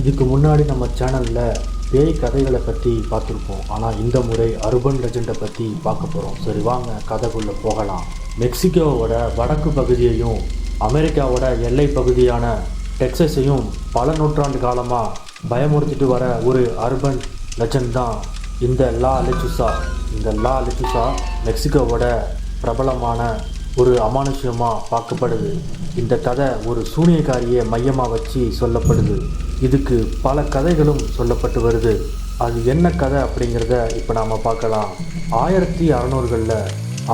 இதுக்கு முன்னாடி நம்ம சேனலில் பேய் கதைகளை பற்றி பார்த்துருப்போம். ஆனால் இந்த முறை அர்பன் லெஜெண்டை பற்றி பார்க்க போகிறோம் சரி வாங்க கதைக்குள்ளே போகலாம். மெக்சிகோவோட வடக்கு பகுதியையும் அமெரிக்காவோட எல்லை பகுதியான டெக்ஸஸையும் பல நூற்றாண்டு காலமாக பயமுறுத்திட்டு வர ஒரு அர்பன் லெஜண்ட் தான் இந்த லா லெச்சுசா இந்த லா லெச்சுசா மெக்சிகோவோட பிரபலமான ஒரு அமானுஷ்யமாக பார்க்கப்படுது. இந்த கதை ஒரு சூனியக்காரியை மையமாக வச்சு சொல்லப்படுது. இதுக்கு பல கதைகளும் சொல்லப்பட்டு வருது. அது என்ன கதை அப்படிங்கிறத இப்போ நாம் பார்க்கலாம். ஆயிரத்தி அறநூறுகளில்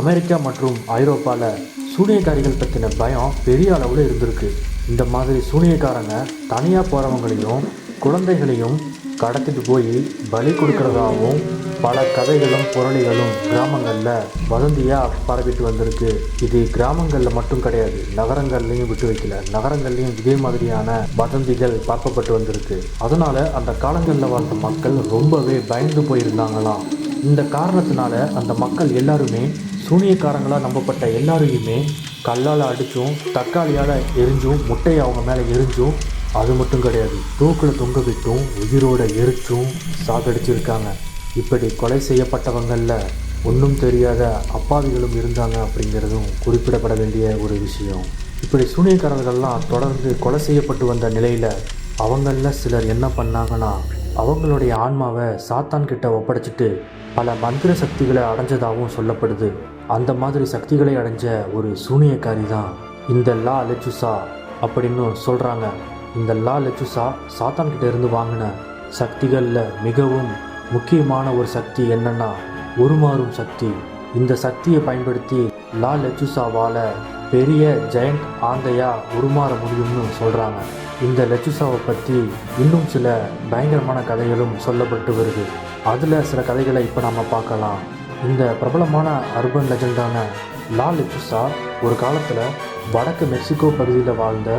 அமெரிக்கா மற்றும் ஐரோப்பாவில் சூனியக்காரிகள் பற்றின பயம் பெரிய அளவில் இருந்திருக்கு. இந்த மாதிரி சூனியக்காரங்க தனியாக போகிறவங்களையும் குழந்தைகளையும் கடத்திட்டு போய் பலி கொடுக்கறதாகவும் பல கதைகளும் புரளிகளும் கிராமங்களில் வதந்தியாக பரவிட்டு வந்திருக்கு. இது கிராமங்களில் மட்டும் கிடையாது நகரங்கள்லையும் விட்டு வைக்கல. நகரங்கள்லையும் இதே மாதிரியான வதந்திகள் பரப்பப்பட்டு வந்திருக்கு. அதனால அந்த காலங்களில் வாழ்ந்த மக்கள் ரொம்பவே பயந்து போயிருந்தாங்களாம். இந்த காரணத்தினால அந்த மக்கள் எல்லாருமே சூனியக்காரங்களாக நம்பப்பட்ட எல்லாரையுமே கல்லால் அடித்தும் தக்காளியால் எரிஞ்சும் முட்டையை அவங்க மேலே எரிஞ்சும் அது மட்டும் கிடையாது. தூக்கில் தொங்க விட்டும் உயிரோட எரிச்சும் சாகடிச்சிருக்காங்க. இப்படி கொலை செய்யப்பட்டவங்களில் ஒன்றும் தெரியாத அப்பாவிகளும் இருந்தாங்க அப்படிங்கிறதும் குறிப்பிடப்பட வேண்டிய ஒரு விஷயம். இப்படி சூனியக்காரர்கள்லாம் தொடர்ந்து கொலை செய்யப்பட்டு வந்த நிலையில் அவங்களில் சிலர் என்ன பண்ணாங்கன்னா அவங்களுடைய ஆன்மாவை சாத்தான் கிட்ட ஒப்படைச்சிட்டு பல மந்திர சக்திகளை அடைஞ்சதாகவும் சொல்லப்படுது. அந்த மாதிரி சக்திகளை அடைஞ்ச ஒரு சூனியக்காரி தான் இந்த லா லெச்சுசா அப்படின்னு சொல்கிறாங்க இந்த லா லெச்சுசா சாத்தான் கிட்ட இருந்து வாங்கின சக்திகளில் மிகவும் முக்கியமான ஒரு சக்தி என்னன்னா உருமாறும் சக்தி. இந்த சக்தியை பயன்படுத்தி லா லெச்சுசாவால் பெரிய ஜெயண்ட் ஆந்தையா உருமாற முடியும்னு சொல்கிறாங்க இந்த லெச்சுசாவை பற்றி இன்னும் சில பயங்கரமான கதைகளும் சொல்லப்பட்டு வருது. அதில் சில கதைகளை இப்போ நம்ம பார்க்கலாம். இந்த பிரபலமான அர்பன் லெஜெண்டான லா லெச்சுசா ஒரு காலத்தில் வடக்கு மெக்சிகோ பகுதியில் வாழ்ந்த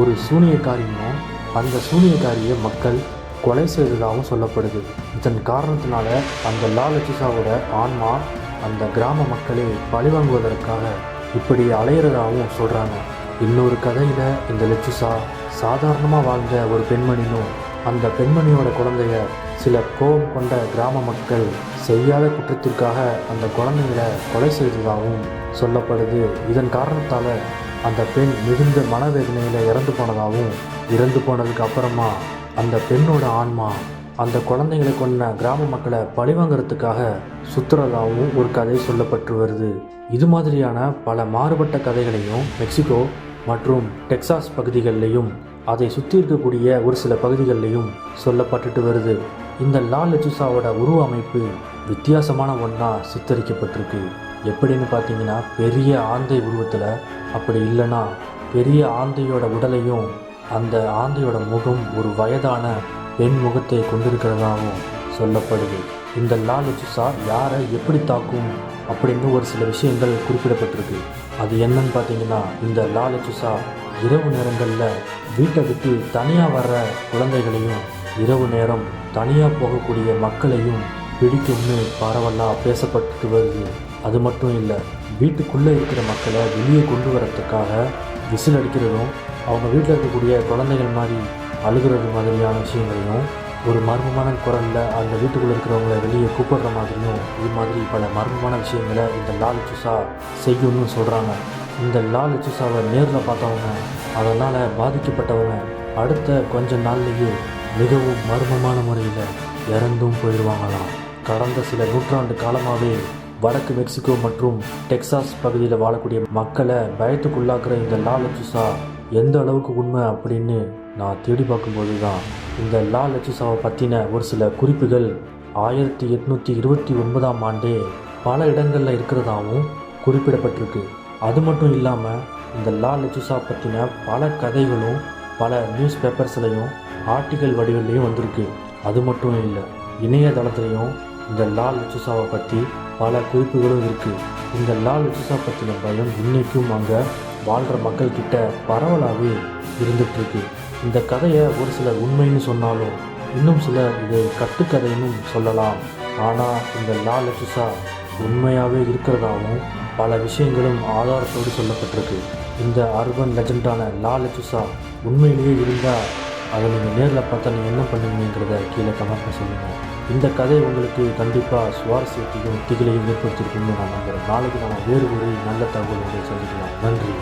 ஒரு சூனியக்காரியும் அந்த சூனியக்காரியை மக்கள் கொலை செய்ததாகவும் சொல்லப்படுது. இதன் காரணத்தினால அந்த லா லெச்சுசாவோட ஆன்மா அந்த கிராம மக்களை பழிவாங்குவதற்காக இப்படி அலையிறதாகவும் சொல்கிறாங்க இன்னொரு கதையில் இந்த லெச்சுசா சாதாரணமாக வாழ்ந்த ஒரு பெண்மணினும் அந்த பெண்மணியோட குழந்தைய சில கோபம் கொண்ட கிராம மக்கள் செய்யாத குற்றத்திற்காக அந்த குழந்தைகளை கொலை செய்ததாகவும் சொல்லப்படுது. இதன் காரணத்தால் அந்த பெண் மிகுந்த மனவேதனையில் இறந்து போனதாகவும் இறந்து போனதுக்கு அப்புறமா அந்த பெண்ணோட ஆன்மா அந்த குழந்தைகளை கொண்ட கிராம மக்களை பழிவாங்கிறதுக்காக சுற்றுறதாகவும் ஒரு கதை சொல்லப்பட்டு வருது. இது மாதிரியான பல மாறுபட்ட கதைகளையும் மெக்சிகோ மற்றும் டெக்சாஸ் பகுதிகளிலையும் அதை சுற்றி இருக்கக்கூடிய ஒரு சில பகுதிகளிலையும் சொல்லப்பட்டுட்டு வருது. இந்த லால் லெச்சுசாவோட உருவ அமைப்பு வித்தியாசமான ஒன்றா சித்தரிக்கப்பட்டிருக்கு. எப்படின்னு பார்த்தீங்கன்னா பெரிய ஆந்தை உருவத்தில் அப்படி இல்லைன்னா பெரிய ஆந்தையோட உடலையும் அந்த ஆந்தையோட முகம் ஒரு வயதான பெண் முகத்தை கொண்டிருக்கிறதாகவும் சொல்லப்படுது. இந்த லா யாரை எப்படி தாக்கும் அப்படின்னு ஒரு சில விஷயங்கள் குறிப்பிடப்பட்டிருக்கு. அது என்னன்னு பார்த்தீங்கன்னா இந்த லாலுச்சுசா இரவு நேரங்களில் வீட்டை விட்டு தனியாக வர்ற குழந்தைகளையும் இரவு நேரம் தனியாக போகக்கூடிய மக்களையும் பிடிக்கும்னு பரவலாக பேசப்பட்டு வருது. அது மட்டும் இல்லை வீட்டுக்குள்ளே இருக்கிற மக்களை வெளியே கொண்டு வரத்துக்காக விசில் அடிக்கிறதும் அவங்க வீட்டில் இருக்கக்கூடிய குழந்தைகள் மாதிரி அழுகிறது மாதிரியான விஷயங்களையும் ஒரு மர்மமான குரலில் அந்த வீட்டுக்குள்ளே இருக்கிறவங்கள வெளியே கூப்பிடுற மாதிரியும் இது மாதிரி பல மர்மமான விஷயங்களை இந்த லால் சுசா செய்யணும்னு சொல்கிறாங்க இந்த லால் சுசாவை நேரில் பார்த்தவங்க அதனால் பாதிக்கப்பட்டவங்க அடுத்த கொஞ்ச நாள்லேயே மிகவும் மர்மமான முறையில் இறந்தும் போயிடுவாங்களாம். கடந்த சில நூற்றாண்டு காலமாகவே வடக்கு மெக்சிகோ மற்றும் டெக்சாஸ் பகுதியில் வாழக்கூடிய மக்களை பயத்துக்குள்ளாக்குற இந்த லாலச்சுசா எந்த அளவுக்கு உண்மை அப்படின்னு நான் தேடி பார்க்கும்போது தான் இந்த லா லச்சுசாவை பற்றின ஒரு சில குறிப்புகள் ஆயிரத்தி எட்நூற்றி இருபத்தி ஒன்பதாம் ஆண்டே பல இடங்களில் இருக்கிறதாகவும் குறிப்பிடப்பட்டிருக்கு. அது மட்டும் இல்லாமல் இந்த லா லச்சுசா பற்றின பல கதைகளும் பல நியூஸ் பேப்பர்ஸ்லையும் ஆர்டிக்கல் வடிவிலையும் வந்திருக்கு. அது மட்டும் இல்லை இணையதளத்துலையும் இந்த லா லச்சுசாவை பற்றி பல குறிப்புகளும் இருக்குது இந்த லா லச்சுசா பற்றின பயம் இன்றைக்கும் அங்கே வாழ்கிற மக்கள்கிட்ட பரவலாகவே இருந்துகிட்ருக்கு இந்த கதையை ஒரு சிலர் உண்மைன்னு சொன்னாலும் இன்னும் சிலர் இது கட்டுக்கதைன்னு சொல்லலாம். ஆனால் இந்த லா லச்சுசா உண்மையாகவே இருக்கிறதாகவும் பல விஷயங்களும் ஆதாரத்தோடு சொல்லப்பட்டிருக்கு. இந்த அர்பன் லெஜெண்டான லா லச்சுசா உண்மையிலேயே இருந்தால் அதை நீங்கள் நேரில் பார்த்தா நீங்கள் என்ன பண்ணுவீங்கிறத கீழே கமெண்ட்டில் சொல்லுங்கள் இந்த கதை உங்களுக்கு கண்டிப்பாக சுவாரஸ்யத்தையும் திகிலையும் ஏற்படுத்தியிருக்கும்னு நான் நம்புகிறேன் நாளைக்கு நான் வேறு ஒரு நல்ல தகவல் உங்களை சந்திக்கலாம். நன்றி.